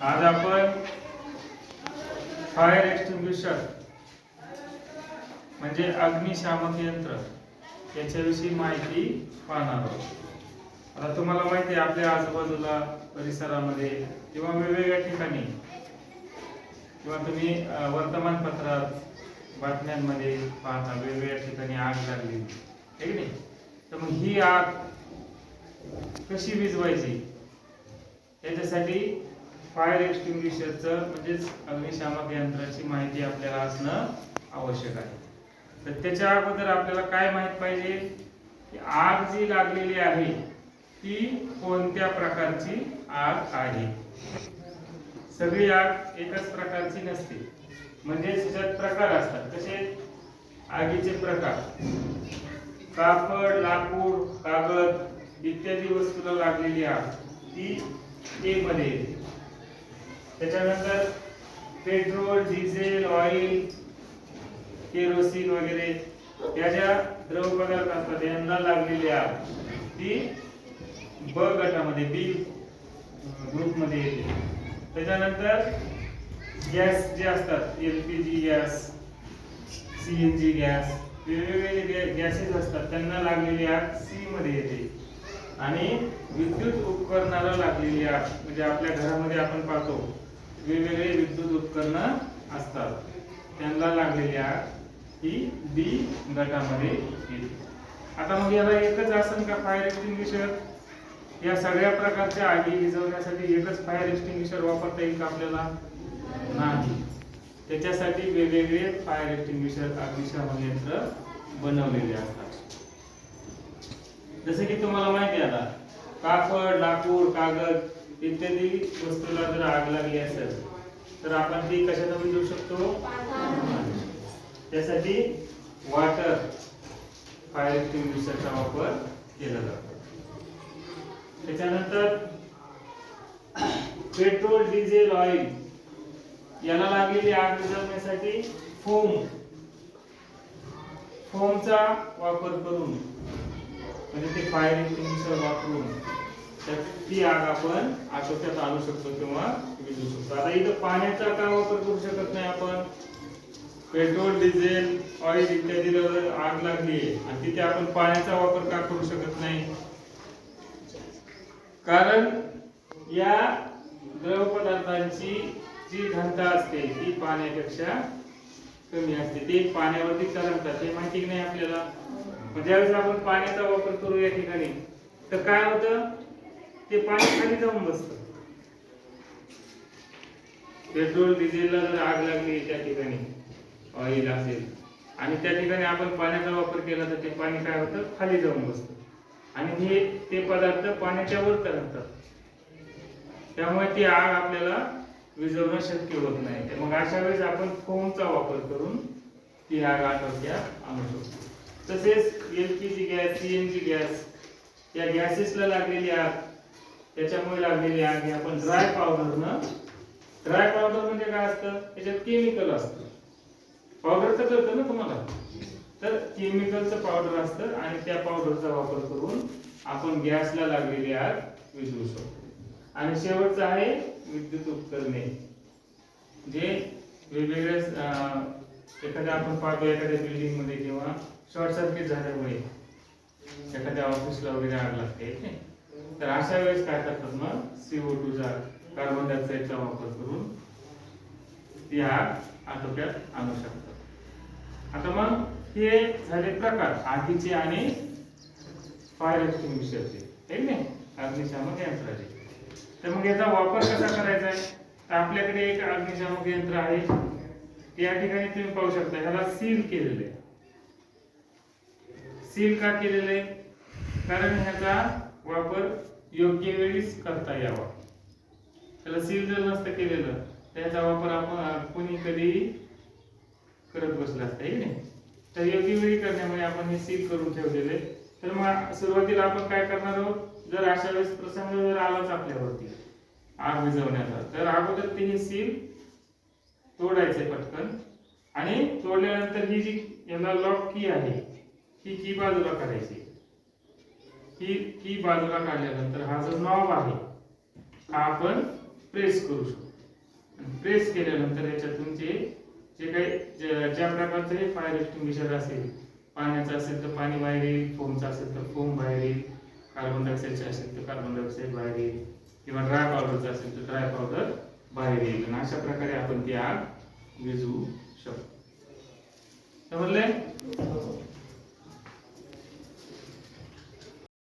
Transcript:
आज आपण fire extinguisher म्हणजे अग्निशामक यंत्र याच्याविषयी माहिती पाहणार आहोत. आता तुम्हाला माहिती आहे आपल्या आजूबाजूला परिसरामध्ये किंवा वेगवेगळ्या ठिकाणी किंवा तुम्ही वर्तमानपत्रात बातम्यांमध्ये पाहता वेगवेगळ्या ठिकाणी आग लागली ठीक नाही? तर मग ही आग कशी विजवायची याच्यासाठी फायर एक्सटिंग्विशरचं म्हणजेच अग्निशामक यंत्राची माहिती आपल्याला असणं आवश्यक आहे. तर त्याच्या अगोदर आपल्याला काय माहीत पाहिजे? की आग जी लागलेली आहे ती कोणत्या प्रकारची आग आहे? सगळी आग एकच प्रकारची नसते. म्हणजे त्याच्यात प्रकार असतात. तसे आगीचे प्रकार. कापड लाकूड कागद इत्यादी वस्तूला लागलेली आग ती ए मध्ये येते. त्याच्यानंतर पेट्रोल डिझेल ऑइल केरोसिन वगैरे या ज्या द्रव पदार्थ असतात यांना लागलेली आग ती ब गटामध्ये बी ग्रुपमध्ये येते. त्याच्यानंतर गॅस जे असतात L P G gas C N G gas वेगवेगळे गॅसेस असतात त्यांना लागलेली आग सी मध्ये येते. आणि विद्युत उपकरणाला लागलेली आग म्हणजे आपल्या घरामध्ये आपण पाहतो वेगवेगळे विद्युत उपकरणं असतात. त्यांना लागलेली आग ही बी गटामध्ये येते. आता मग याला एकच असेल का फायर एक्स्टिंग्विशर या सगळ्या प्रकारच्या आगी विजवण्यासाठी एकच फायर एक्स्टिंग्विशर वापरता येईल का आपल्याला? नाही. त्याच्यासाठी वेगवेगळे फायर एक्स्टिंग्विशर अग्निशमन यंत्र बनवलेले असतात. जसे की तुम्हाला माहिती आहे आता कापड लाकूड कागद इत्यादी वस्तूला जर आग लागली असेल तर आपण ती कशाने विझवू शकतो? त्यासाठी वॉटर फायर एक्सटिंग्विशरचा वापर केला जातो. त्याच्यानंतर पेट्रोल डिझेल ऑइल याला लागलेली आग विझवण्यासाठी फोम फोमचा वापर करून म्हणजे ते फायर एक्सटिंग्विशर वापरून तर ती आग आपण आटोक्यात आणू शकतो किंवा विझू शकतो. आता इथं पाण्याचा का वापर करू शकत नाही आपण. पेट्रोल डिझेल ऑइल इत्यादी आग लागली आहे. आणि तिथे आपण पाण्याचा वापर का करू शकत नाही? कारण या द्रव पदार्थांची जी घनता असते ती पाण्यापेक्षा कमी असते. ते पाण्यावरती तरंगतात. हे माहिती नाही आपल्याला? ज्यावेळेस आपण पाण्याचा वापर करू या ठिकाणी तर काय होतं? ते पाणी खाली जाऊन बसतं. पेट्रोल डिझेलला जर आग लागली त्या ठिकाणी ऑइल असेल आणि त्या ठिकाणी आपण पाण्याचा वापर केला तर ते पाणी काय होतं? खाली जाऊन बसतं. आणि हे ते पदार्थ पाण्याच्या वर तरंगतात त्यामुळे ती आग आपल्याला विझवणं शक्य होत नाही. तर मग अशा वेळेस आपण फोमचा वापर करून ती आग आटोक्यात आणू शकतो. तसेच L P G gas C N G gas या गॅसेसला लागलेली आग त्याच्यामुळे लागलेली आग ही आपण ड्राय पावडरनं ड्राय पावडर म्हणजे काय असतं? त्याच्यात केमिकल असतं. पावडर तर कळतं ना तुम्हाला? तर केमिकलचं पावडर असतं आणि त्या पावडरचा वापर करून आपण गॅसला लागलेली आग विझवू शकतो. आणि शेवटचं आहे विद्युत उपकरणे. जे वेगवेगळे एखाद्या आपण पाहतो एखाद्या बिल्डिंगमध्ये किंवा शॉर्ट सर्किट झाल्यामुळे एखाद्या ऑफिसला वगैरे आग लागते तर अशा वेळेस काय करतात मग? सीओ टूचा कार्बन डायऑक्साईडचा वापर करून ती आग आटोक्यात आणू शकतात. आता मग हे झाले प्रकार आगीचे आणि फायर एक्सटिंग्विशरचे नाही? अग्निशामक यंत्राचे. तर मग याचा वापर कसा करायचा आहे? तर आपल्याकडे एक अग्निशामक यंत्र आहे. या ठिकाणी तुम्ही पाहू शकता ह्याला सील केलेलं आहे. सील का केलेलं आहे? कारण ह्याचा वापर योग्य वेळीच करता यावा. त्याला सील जर नसतं केलेलं त्याचा वापर आपण कोणी कधीही करत बसला असता नाही. तर योग्य वेळी करण्यामुळे आपण हे सील करून ठेवलेले. तर मग सुरुवातीला आपण काय करणार आहोत? जर अशा वेळेस प्रसंग जर आलाच आपल्यावरती आग विझवण्याचा तर अगोदर ते हे सील तोडायचे पटकन. आणि तोडल्यानंतर ही जी याला लॉक की आहे ही की बाजूला काढायची. ही की बाजूला काढल्यानंतर हा जो नॉब आहे हा आपण प्रेस करू शकतो. प्रेस केल्यानंतर याच्यातून जे जे काही ज्या प्रकारचे प्रकारचं हे फायर एक्स्टिंग्विशर असेल पाण्याचं असेल तर पाणी बाहेर येईल फोमचं असेल तर फोम बाहेर येईल कार्बन डायऑक्साईडचे असेल तर कार्बन डायऑक्साईड बाहेर येईल किंवा ड्राय पावडरचं असेल तर ड्राय पावडर बाहेर येईल. आणि अशा प्रकारे आपण ती आग विझवू शकतो. समजले